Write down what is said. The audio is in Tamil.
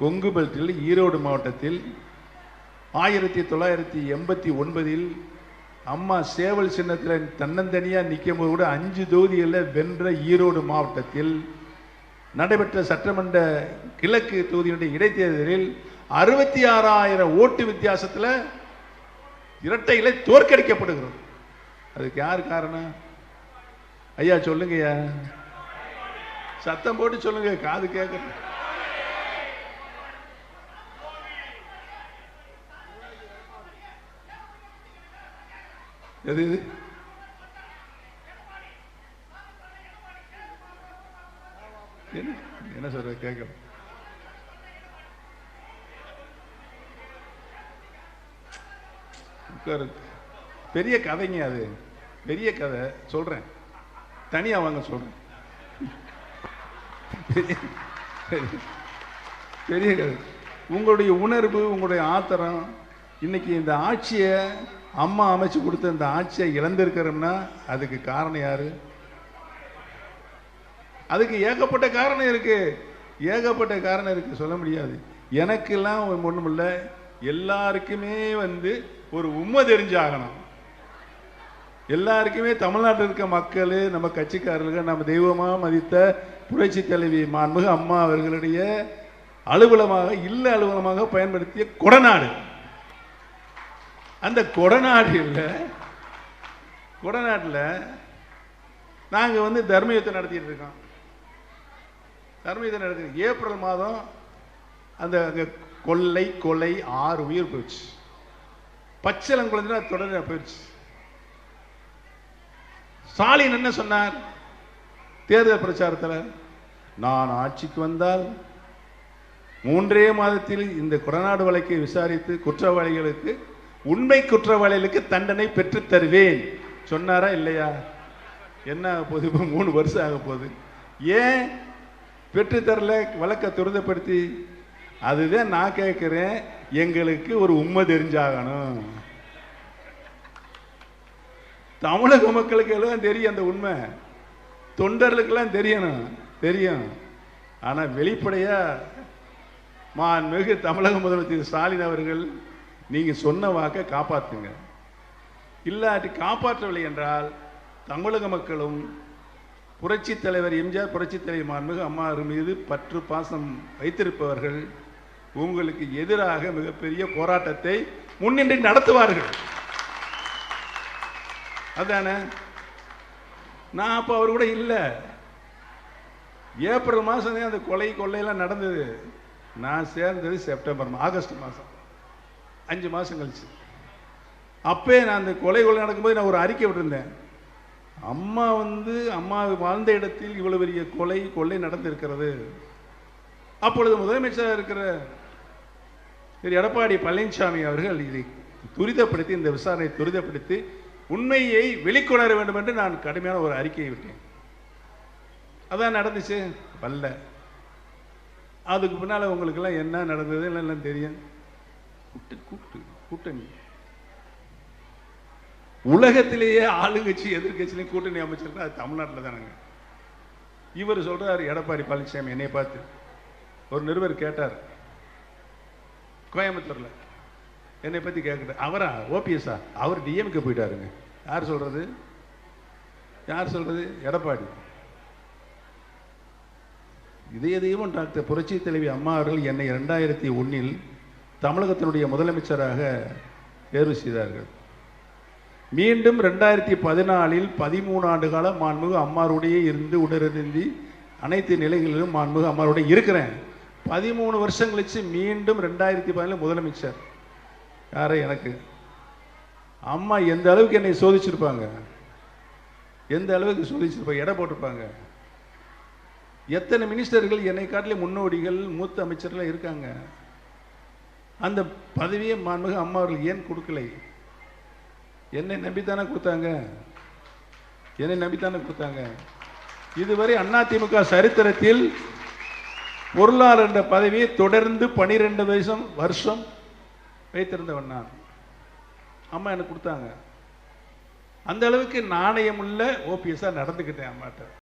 கொங்கு பெல்ட்டில் ஈரோடு மாவட்டத்தில் ஆயிரத்தி தொள்ளாயிரத்தி எண்பத்தி ஒன்பதில் அம்மா சேவல் சின்னத்தில் தன்னந்தனியாக நிற்கும் போது கூட அஞ்சு தொகுதிகளில் வென்ற ஈரோடு மாவட்டத்தில் நடைபெற்ற சட்டமன்ற கிழக்கு தொகுதியினுடைய இடைத்தேர்தலில் அறுபத்தி ஆறாயிரம் ஓட்டு வித்தியாசத்தில் இரட்டைகளை தோற்கடிக்கப்படுகிறது. அதுக்கு யார் காரணம்? ஐயா சொல்லுங்க ஐயா சத்தம் போட்டு சொல்லுங்க காது கேட்குறேன். எது இது என்ன? என்ன சார் கேட்கல. உட்காரு. பெரிய கதைங்க அது. பெரிய கதை. சொல்றேன். தனியா வாங்க சொல்றேன். பெரிய- பெரிய கதை. உங்களுடைய உணர்வு உங்களுடைய ஆத்திரம் இன்னைக்கு இந்த ஆட்சியை அம்மா அமைச்சு கொடுத்த இந்த ஆட்சியை இழந்திருக்கிறோம்னா அதுக்கு காரணம் யாரு? அதுக்கு ஏகப்பட்ட காரணம் இருக்கு. ஏகப்பட்ட காரணம் இருக்கு. சொல்ல முடியாது. எனக்கெல்லாம் ஒன்றும் இல்லை. எல்லாருக்குமே வந்து ஒரு உண்மை தெரிஞ்சாகணும். எல்லாருக்குமே தமிழ்நாட்டில் இருக்க மக்கள் நம்ம கட்சிக்காரர்கள் நம்ம தெய்வமாக மதித்த புரட்சி தலைவி மாண்புக அம்மா அவர்களுடைய அலுவலமாக இல்ல அலுவலமாக பயன்படுத்திய கொடநாடு. அந்த கொடநாட்டில் கொடநாட்டில் நாங்கள் வந்து தர்ம யுத்தம் நடத்திட்டு இருக்கோம். தர்ம யுத்தம் நடத்தி ஏப்ரல் மாதம் அந்த அங்கே கொள்ளை கொலை ஆறு உயிர் போயிடுச்சு. பச்சளங்குழந்தை தொடர்ந்து போயிடுச்சு. ஸ்டாலின் என்ன சொன்னார்? தேர்தல் பிரச்சாரத்தில் நான் ஆட்சிக்கு வந்தால் மூன்றே மாதத்தில் இந்த கொடநாடு வழக்கை விசாரித்து குற்றவாளிகளுக்கு உண்மை குற்றவாளிகளுக்கு தண்டனை பெற்று தருவேன். சொன்னாரா இல்லையா? என்ன ஆக போகுது? இப்போ மூணு வருஷம் ஆக போகுது. ஏன் பெற்றுத்தரல வழக்கை துரிதப்படுத்தி. அதுதான் நான் கேட்குறேன். எங்களுக்கு ஒரு உண்மை தெரிஞ்சாகணும். தமிழக மக்களுக்கு எல்லாம் தெரியும் அந்த உண்மை. தொண்டர்களுக்கெல்லாம் தெரியணும். தெரியும். ஆனால் வெளிப்படையாக மாண்புமிகு தமிழக முதல்வர் திரு ஸ்டாலின் அவர்கள் நீங்கள் சொன்ன வாக்கை காப்பாற்றுங்க இல்லாட்டி காப்பாற்றவில்லை என்றால் தமிழக மக்களும் புரட்சித் தலைவர் எம்ஜிஆர் புரட்சித் தலைவர் மாண்புமிகு அம்மா மீது பற்று பாசம் வைத்திருப்பவர்கள் உங்களுக்கு எதிராக மிகப்பெரிய போராட்டத்தை முன்னின்று நடத்துவார்கள். அதானே? நான் அப்போ அவர் கூட இல்லை. ஏப்ரல் மாதம் அந்த கொலை கொள்ளையெல்லாம் நடந்தது. நான் சேர்ந்தது செப்டம்பர் ஆகஸ்ட் மாதம் அஞ்சு மாதம் கழிச்சு. அப்போ நான் அந்த கொலை கொலை நடக்கும்போது நான் ஒரு அறிக்கை விட்டிருந்தேன். அம்மா வந்து அம்மா வாழ்ந்த இடத்தில் இவ்வளவு பெரிய கொலை கொள்ளை நடந்திருக்கிறது. அப்பொழுது முதலமைச்சராக இருக்கிற திரு எடப்பாடி பழனிசாமி அவர்கள் இதை துரிதப்படுத்தி இந்த விசாரணையை துரிதப்படுத்தி உண்மையை வெளிக்கொணர வேண்டும் என்று நான் கடுமையான ஒரு அறிக்கையை விட்டேன். அதான் நடந்துச்சு. வரல. அதுக்கு பின்னால் உங்களுக்கெல்லாம் என்ன நடந்தது எல்லாம் தெரியும். கூட்டணி. உலகத்திலேயே ஆளுங்கட்சி எதிர்கட்சியிலையும் கூட்டணி அமைச்சிருக்கா அது தமிழ்நாட்டில் தானங்க. இவர் சொல்றாரு எடப்பாடி பழனிசாமி என்னை பார்த்து. ஒரு நிருபர் கேட்டார். கோயம்புத்தூர்ல. என்னை பத்தி கேட்குற அவரா? ஓபிஎஸ்ஆ? அவர் டிஎம்கே போயிட்டாருங்க. யார் சொல்றது? யார் சொல்றது? எடப்பாடி. இதய தெய்வம் டாக்டர் புரட்சி தலைவி அம்மா அவர்கள் என்னை இரண்டாயிரத்தி ஒன்னில் தமிழகத்தினுடைய முதலமைச்சராக தேர்வு செய்தார்கள். மீண்டும் ரெண்டாயிரத்தி பதினாலில் பதிமூணு ஆண்டு காலம் மாண்புமிகு அம்மாருடைய இருந்து உடனிருந்தி அனைத்து நிலைகளிலும் மாண்புமிகு அம்மாருடைய இருக்கிறேன். பதிமூணு வருஷம் கழித்து மீண்டும் ரெண்டாயிரத்தி பதினாலு முதலமைச்சர். யாரை எனக்கு? அம்மா எந்த அளவுக்கு என்னை சோதிச்சிருப்பாங்க? எந்த அளவுக்கு சோதிச்சிருப்பாங்க? எடை போட்டிருப்பாங்க? எத்தனை மினிஸ்டர்கள் என்னை காட்டிலே முன்னோடிகள் மூத்த அமைச்சர்கள் இருக்காங்க. அந்த பதவியை மாண்புமிகு அம்மா அவர்கள் ஏன் கொடுக்கலை? என்னை நம்பித்தானே கொடுத்தாங்க? என்னை நம்பித்தானே கொடுத்தாங்க? இதுவரை அதிமுக சரித்திரத்தில் பொருளாளர் என்ற பதவியை தொடர்ந்து பனிரெண்டு வருஷம் வருஷம் வைத்திருந்தவன் நான். அம்மா எனக்கு கொடுத்தாங்க. அந்த அளவுக்கு நாணயம் உள்ள ஓபிஎஸ்ஸாக நடந்துக்கிட்டேன் அம்மாட்ட.